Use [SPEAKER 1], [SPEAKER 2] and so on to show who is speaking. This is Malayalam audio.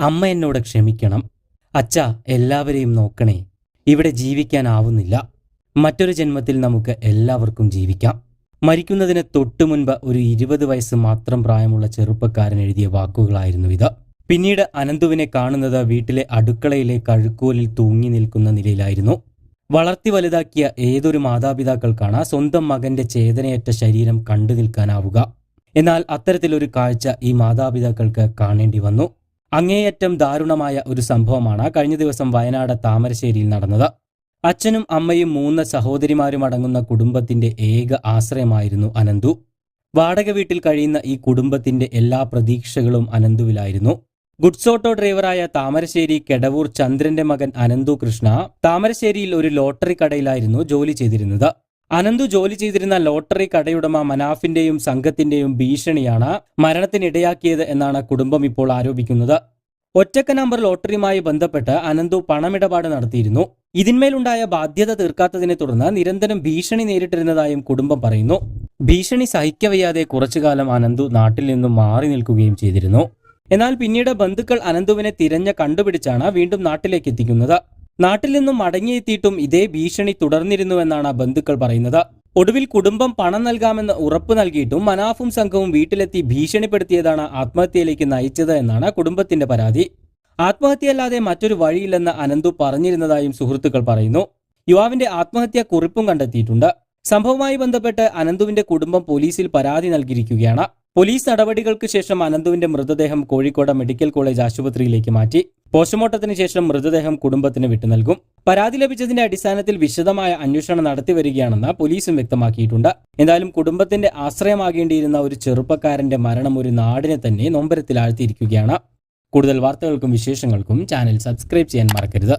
[SPEAKER 1] അമ്മ എന്നോട് ക്ഷമിക്കണം. അച്ഛ എല്ലാവരെയും നോക്കണേ. ഇവിടെ ജീവിക്കാനാവുന്നില്ല. മറ്റൊരു ജന്മത്തിൽ നമുക്ക് എല്ലാവർക്കും ജീവിക്കാം. മരിക്കുന്നതിന് തൊട്ടു മുൻപ് ഒരു ഇരുപത് വയസ്സ് മാത്രം പ്രായമുള്ള ചെറുപ്പക്കാരൻ എഴുതിയ വാക്കുകളായിരുന്നു ഇത്. പിന്നീട് അനന്തുവിനെ കാണുന്നത് വീട്ടിലെ അടുക്കളയിലെ കഴുക്കോലിൽ തൂങ്ങി നിൽക്കുന്ന നിലയിലായിരുന്നു. വളർത്തി വലുതാക്കിയ ഏതൊരു മാതാപിതാക്കൾക്കാണ് സ്വന്തം മകന്റെ ചേതനയറ്റ ശരീരം കണ്ടു നിൽക്കാനാവുക. എന്നാൽ അത്തരത്തിലൊരു കാഴ്ച ഈ മാതാപിതാക്കൾക്ക് കാണേണ്ടി വന്നു. അങ്ങേയറ്റം ദാരുണമായ ഒരു സംഭവമാണ് കഴിഞ്ഞ ദിവസം വയനാട് താമരശ്ശേരിയിൽ നടന്നത്. അച്ഛനും അമ്മയും മൂന്ന് സഹോദരിമാരും അടങ്ങുന്ന കുടുംബത്തിന്റെ ഏക ആശ്രയമായിരുന്നു അനന്തു. വാടക വീട്ടിൽ കഴിയുന്ന ഈ കുടുംബത്തിന്റെ എല്ലാ പ്രതീക്ഷകളും അനന്തുവിലായിരുന്നു. ഗുഡ്സ് ഓട്ടോ ഡ്രൈവറായ താമരശ്ശേരി കെടവൂർ ചന്ദ്രന്റെ മകൻ അനന്തു കൃഷ്ണ താമരശ്ശേരിയിൽ ഒരു ലോട്ടറി കടയിലായിരുന്നു ജോലി ചെയ്തിരുന്നത്. അനന്തു ജോലി ചെയ്തിരുന്ന ലോട്ടറി കടയുടമ മനാഫിന്റെയും സംഘത്തിന്റെയും ഭീഷണിയാണ് മരണത്തിനിടയാക്കിയത് എന്നാണ് കുടുംബം ഇപ്പോൾ ആരോപിക്കുന്നത്. ഒറ്റക്ക നമ്പർ ലോട്ടറിയുമായി ബന്ധപ്പെട്ട് അനന്തു പണമിടപാട് നടത്തിയിരുന്നു. ഇതിന്മേലുണ്ടായ ബാധ്യത തീർക്കാത്തതിനെ തുടർന്ന് നിരന്തരം ഭീഷണി നേരിട്ടിരുന്നതായും കുടുംബം പറയുന്നു. ഭീഷണി സഹിക്കവയ്യാതെ കുറച്ചുകാലം അനന്തു നാട്ടിൽ നിന്നും മാറി നിൽക്കുകയും ചെയ്തിരുന്നു. എന്നാൽ പിന്നീട് ബന്ധുക്കൾ അനന്തുവിനെ തിരഞ്ഞ കണ്ടുപിടിച്ചാണ് വീണ്ടും നാട്ടിലേക്ക് എത്തിക്കുന്നത്. നാട്ടിൽ നിന്നും മടങ്ങിയെത്തിയിട്ടും ഇതേ ഭീഷണി തുടർന്നിരുന്നുവെന്നാണ് ബന്ധുക്കൾ പറയുന്നത്. ഒടുവിൽ കുടുംബം പണം നൽകാമെന്ന് ഉറപ്പ് നൽകിയിട്ടും മനാഫും സംഘവും വീട്ടിലെത്തി ഭീഷണിപ്പെടുത്തിയതാണ് ആത്മഹത്യയിലേക്ക് നയിച്ചത് എന്നാണ് കുടുംബത്തിന്റെ പരാതി. ആത്മഹത്യയല്ലാതെ മറ്റൊരു വഴിയില്ലെന്ന് അനന്തു പറഞ്ഞിരുന്നതായും സുഹൃത്തുക്കൾ പറയുന്നു. യുവാവിന്റെ ആത്മഹത്യാ കുറിപ്പും കണ്ടെത്തിയിട്ടുണ്ട്. സംഭവവുമായി ബന്ധപ്പെട്ട് അനന്തുവിന്റെ കുടുംബം പോലീസിൽ പരാതി നൽകിയിരിക്കുകയാണ്. പോലീസ് നടപടികൾക്ക് ശേഷം അനന്തുവിന്റെ മൃതദേഹം കോഴിക്കോട് മെഡിക്കൽ കോളേജ് ആശുപത്രിയിലേക്ക് മാറ്റി. പോസ്റ്റ്മോർട്ടത്തിന് ശേഷം മൃതദേഹം കുടുംബത്തിന് വിട്ടു നൽകും. പരാതി ലഭിച്ചതിന്റെ അടിസ്ഥാനത്തിൽ വിശദമായ അന്വേഷണം നടത്തി വരികയാണെന്ന് പോലീസും വ്യക്തമാക്കിയിട്ടുണ്ട്. എന്തായാലും കുടുംബത്തിന്റെ ആശ്രയമാകേണ്ടിയിരുന്ന ഒരു ചെറുപ്പക്കാരന്റെ മരണം ഒരു നാടിനെ തന്നെ നൊമ്പരത്തിലാഴ്ത്തിയിരിക്കുകയാണ്. കൂടുതൽ വാർത്തകൾക്കും വിശേഷങ്ങൾക്കും ചാനൽ സബ്സ്ക്രൈബ് ചെയ്യാൻ മറക്കരുത്.